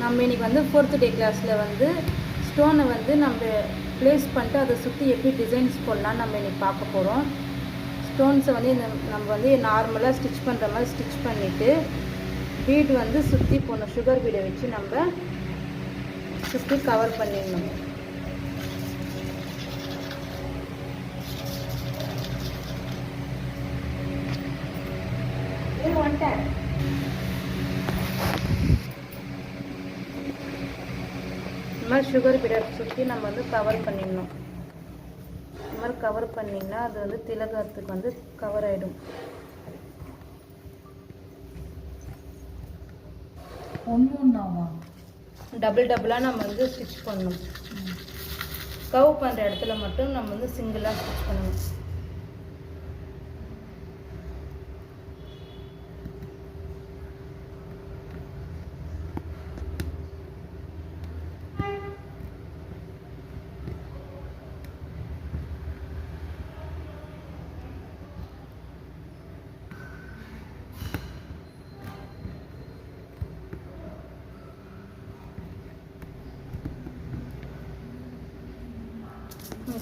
நம்ம இன்னைக்கு வந்து ஃபோர்த்து டே கிளாஸில் வந்து ஸ்டோனை வந்து நம்ம ப்ளேஸ் பண்ணிட்டு அதை சுற்றி எப்படி டிசைன்ஸ் போடலாம்னு நம்ம இன்றைக்கி பார்க்க போகிறோம் ஸ்டோன்ஸை வந்து இந்த நம்ம வந்து நார்மலாக ஸ்டிச் பண்ணுற மாதிரி ஸ்டிச் பண்ணிவிட்டு பீட் வந்து சுற்றி போடணும் சுகர் பீடை வச்சு நம்ம சுற்றி கவர் பண்ணிடணும். வந்துட்டேன் இந்த மாதிரி சுகர் பீடை சுற்றி நம்ம வந்து கவர் பண்ணிடணும் இந்த மாதிரி கவர் பண்ணிங்கன்னா அது வந்து திலகத்துக்கு வந்து கவர் ஆகிடும் ஒன்று ஒன்றாவா டபுள் டபுளாக நம்ம வந்து ஸ்டிச் பண்ணணும். கவ் பண்ணுற இடத்துல மட்டும் நம்ம வந்து சிங்கிளாக ஸ்டிச் பண்ணணும்.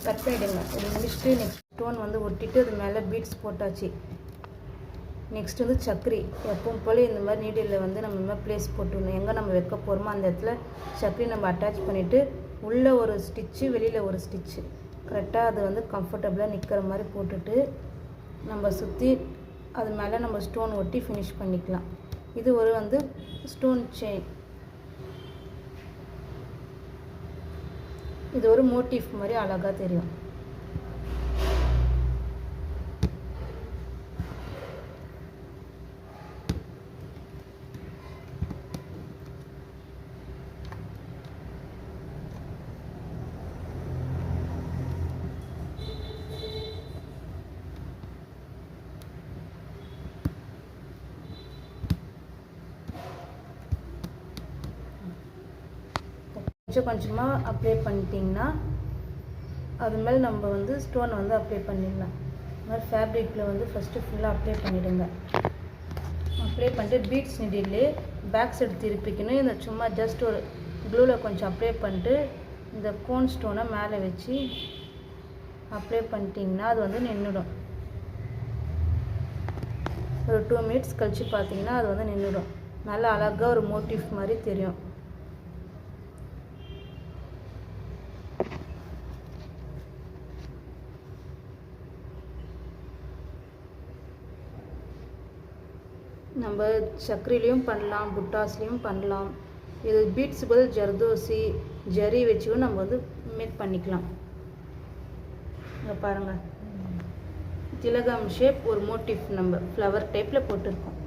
கட் பண்ணிவிடுங்க இது முடிச்சுட்டு நெக்ஸ்ட் ஸ்டோன் வந்து ஒட்டிட்டு அது மேலே பீட்ஸ் போட்டாச்சு. நெக்ஸ்ட் வந்து சக்கரி எப்பவும் போல் இந்த மாதிரி நீடியில் வந்து நம்ம இந்த மாதிரி ப்ளேஸ் போட்டுடணும். எங்கே நம்ம வைக்க போகிறோமோ அந்த இடத்துல சக்கரி நம்ம அட்டாச் பண்ணிவிட்டு உள்ளே ஒரு ஸ்டிச்சு வெளியில் ஒரு ஸ்டிச்சு கரெக்டாக அது வந்து கம்ஃபர்டபுளாக நிற்கிற மாதிரி போட்டுட்டு நம்ம சுற்றி அது மேலே நம்ம ஸ்டோன் ஒட்டி ஃபினிஷ் பண்ணிக்கலாம். இது ஒரு வந்து ஸ்டோன் செயின் இது ஒரு மோட்டிஃப் மாதிரி அழகாக தெரியும். கொஞ்சம் கொஞ்சமாக அப்ளை பண்ணிட்டிங்கன்னா அது மேலே நம்ம வந்து ஸ்டோனை வந்து அப்ளை பண்ணிடலாம். அது மாதிரி ஃபேப்ரிக்கில் வந்து ஃபஸ்ட்டு ஃபுல்லாக அப்ளை பண்ணிவிடுங்க அப்ளை பண்ணிட்டு பீட்ஸ் நிடிலே பேக் சைடு திருப்பிக்கணும் இந்த சும்மா ஜஸ்ட் ஒரு க்ளூவில் கொஞ்சம் அப்ளை பண்ணிட்டு இந்த கோன் ஸ்டோனை மேலே வச்சு அப்ளை பண்ணிட்டீங்கன்னா அது வந்து நின்றுடும். ஒரு டூ மினிட்ஸ் கழித்து பார்த்தீங்கன்னா அது வந்து நின்றுடும். நல்லா அழகாக ஒரு மோட்டிவ் மாதிரி தெரியும். நம்ம சர்க்கரையிலையும் பண்ணலாம் புட்டாஸ்லேயும் பண்ணலாம். இது பீட்ஸ் பதில் ஜர்தோசி ஜரி வச்சும் நம்ம வந்து மேக் பண்ணிக்கலாம். இங்கே பாருங்கள் திலகம் ஷேப் ஒரு மோட்டிஃப் நம்ம ஃப்ளவர் டைப்பில் போட்டிருக்கோம்.